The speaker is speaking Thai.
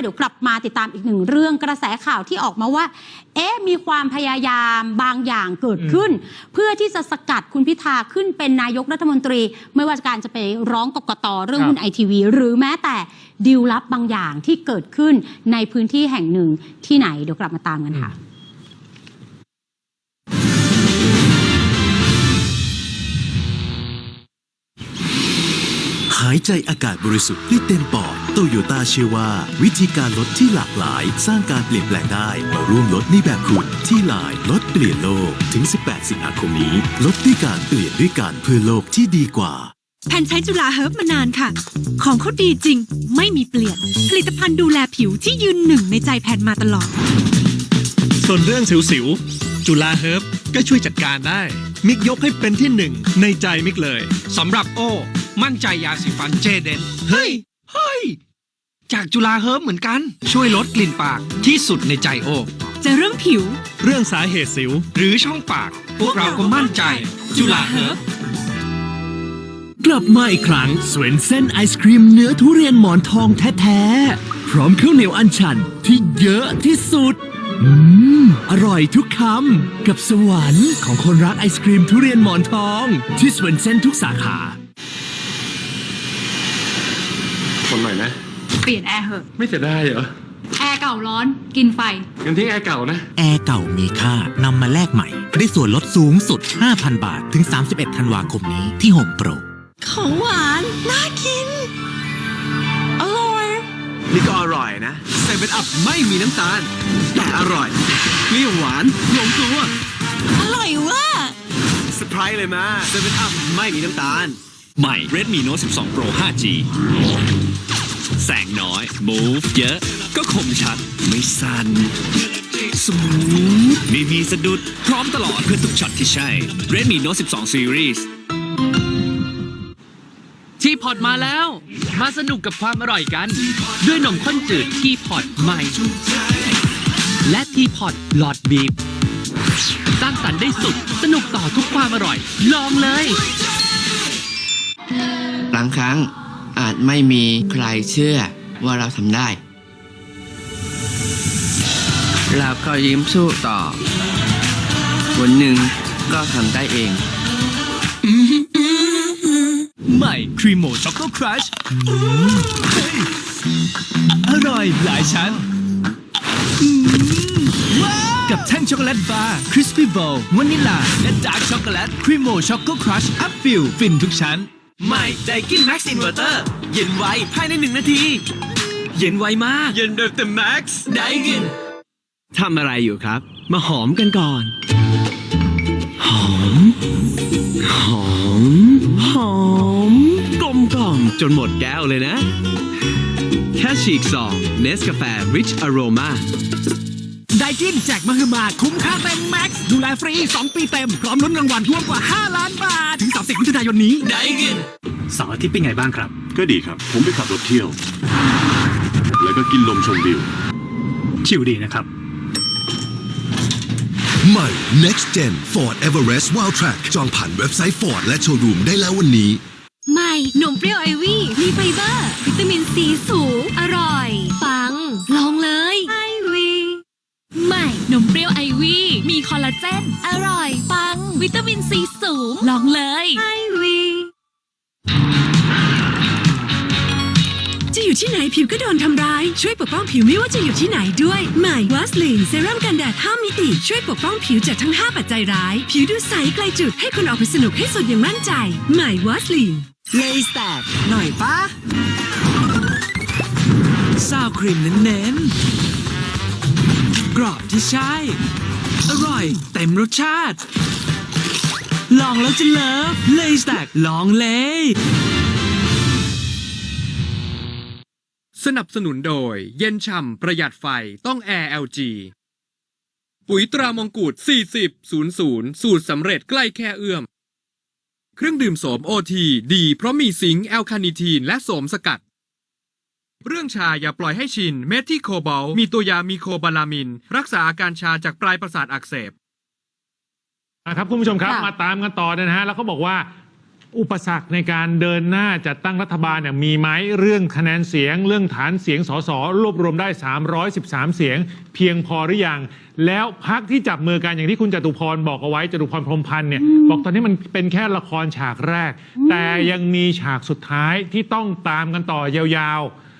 เดี๋ยวกลับมาติดตามอีกหนึ่งเรื่องกระแสข่าวที่ออกมาว่า เอ๊ะมีความพยายามบางอย่างเกิดขึ้น เพื่อที่จะสกัดคุณพิธาขึ้นเป็นนายกรัฐมนตรี ไม่ว่าการจะไปร้องกกตเรื่องหุ้นไอทีวีหรือแม้แต่ดีลลับบางอย่างที่เกิดขึ้นในพื้นที่แห่งหนึ่งที่ไหนเดี๋ยวกลับมาตามกันค่ะหายใจอากาศบริสุทธิ์ได้เต็มปอด โตโยต้าเชื่อว่า วิธีการลดที่หลากหลาย สร้างการเปลี่ยนแปลงได้มาร่วมลดในแบบคุณที่ไลน์ลดเปลี่ยนโลกถึง 18 สิงหาคมนี้ ลดด้วยการเปลี่ยนด้วยกันเพื่อโลกที่ดีกว่าแพนใช้จุฬาเฮิร์บมานานค่ะ ของเขาดีจริง ไม่มีเปลี่ยน ผลิตภัณฑ์ดูแลผิวที่ยืนหนึ่งในใจแพนมาตลอด ส่วนเรื่องสิวๆ จุฬาเฮิร์บก็ช่วยจัดการได้ มิกยกให้เป็นที่หนึ่งในใจมิกเลย สำหรับโอ้ มั่นใจยาสีฟันเจเดน เฮ้ย เฮ้ย จากจุฬาเฮิร์บเหมือนกัน ช่วยลดกลิ่นปากที่สุดในใจโอ้จะเรื่องผิว เรื่องสาเหตุสิว หรือช่องปาก พวกเราก็มั่นใจ จุฬาเฮิร์บกลับมาอีกครั้งสเวนเซ่นไอศครีมเนื้อทุเรียนหมอนทองแท้ๆ พร้อมข้าวเหนียวอันชันที่เยอะที่สุด อืม อร่อยทุกคำ กับสวรรค์ของคนรักไอศครีมทุเรียนหมอนทอง ที่สเวนเซ่นทุกสาขา คนหน่อยนะเปลี่ยนแอร์เหอะ ไม่เสียดายเหรอ แอร์เก่าร้อน กินไฟ งั้นทิ้งแอร์เก่านะ แอร์เก่ามีค่านำมาแลกใหม่ ได้ส่วนลดสูงสุด 5,000 บาท ถึง 31 ธันวาคมนี้ที่ Home Pro ของหวาน น่ากิน อร่อย นี่ก็อร่อยนะเซเว่นอัพไม่มีน้ำตาล แต่อร่อยเปรี้ยวหวานลงตัว อร่อยเว่าเซอร์ไพรส์เลยมาเซเว่นอัพไม่มีน้ำตาล ใหม่ Redmi Note 12 Pro 5G แสงน้อย Move เยอะ ก็คมชัด ไม่สั่นสมูทไม่มีสะดุด พร้อมตลอดเพื่อทุกช็อตที่ใช่ Redmi Note 12 Series ทีพอตมาแล้ว มาสนุกกับความอร่อยกัน ด้วยนมข้นจืดทีพอตใหม่ และทีพอตหลอดบีบสร้างสรรค์ได้สุด สนุกต่อทุกความอร่อย ลองเลยบางครั้ง อาจไม่มีใครเชื่อว่าเราทำได้ เราก็ยิ้มสู้ต่อ วันหนึ่งก็ทำได้เอง ใหม่ครีมโมช็อกโกครัชอร่อยหลายชั้น กับแท่งช็อกโกแลตบาร์คริสปี้โบว์วานิลา และดาร์กช็อกโกแลตครีมโมช็อกโกครัชอัพฟิลฟินทุกชั้น ใหม่ไดกินแม็กซ์อินเวอร์เตอร์เย็นไวภายในหนึ่งนาที เย็นไวมาก เย็นแบบเต็มแม็กซ์ไดกินทำอะไรอยู่ครับ มาหอมกันก่อน หอม หอม หอม กลมกล่อมจนหมดแก้วเลยนะ แค่ฉีกซองเนสกาแฟ Rich Aroma ได กินแจกมาคือมาคุ้มค่าเต็มแม็กซ์ดูแลฟรี 2 ปีเต็ม พร้อมลุ้นรางวัลรวมกว่า 5 ล้านบาท ถึง 30มิถุนายนนี้ไดกินเสาร์อาทิตย์เป็นไงบ้างครับ ก็ดีครับ ผมไปขับรถเที่ยว แล้วก็กินลมชมวิว ชิวดีนะครับ ใหม่ Next Gen Ford Everest Wild Track จองผ่านเว็บไซต์ Ford และโชว์รูมได้แล้ววันนี้ ใหม่นมเปรี้ยวไอวี่ มีไฟเบอร์ วิตามินซีสูง อร่อย ปัง ลองเลยไอวีให ม่นมเปรี้ยวไอวี่มีคอลลาเจน อร่อย ปัง วิตามินซีสูง ลองเลยไอวีจะอยู่ที่ไหนผิวก็โดนทำร้าย ช่วยปกป้องผิวไม่ว่าจะอยู่ที่ไหนด้วยใหม่วัสลีนเซรั่มกันแดด 5 มิติ ช่วยปกป้องผิวจากทั้ง 5 ปัจจัยร้าย ผิวดูใสไกลจุดให้คุณออกไปสนุกให้สุดอย่างมั่นใจใหม่วัสลีนเลยแตกหน่อยปะซาวครีมเน้นๆ กรอบที่ใช่ อร่อยเต็มรสชาติ ลองแล้วจะเลิฟเลยแตกลองเลย สนับสนุนโดย เย็นฉ่ำประหยัดไฟต้อง Air LG ปุ๋ยตรามงกุฎ40 00 สูตรสำเร็จใกล้แค่เอื้อม เครื่องดื่มโสมโอทีดีเพราะมีซิงค์แอลคาเนิทีนและโสมสกัด เรื่องชาอย่าปล่อยให้ชิน เมทิโคบอลมีตัวยามีโคบาลามิน รักษาอาการชาจากปลายประสาทอักเสบอะครับคุณผู้ชมครับค่ะ มาตามกันต่อนะฮะแล้วเขาบอกว่า อุปสรรคในการเดินหน้าจัดตั้งรัฐบาลเนี่ยมีไหมเรื่องคะแนนเสียง เรื่องฐานเสียงสสรวบรวมได้ 313 เสียง เพียงพอหรือยัง แล้วพักที่จับมือกันอย่างที่คุณจตุพรบอกเอาไว้จตุพรพรหมพันธ์เนี่ยบอกตอนนี้มันเป็นแค่ละครฉากแรก แต่ยังมีฉากสุดท้ายที่ต้องตามกันต่อยาวๆ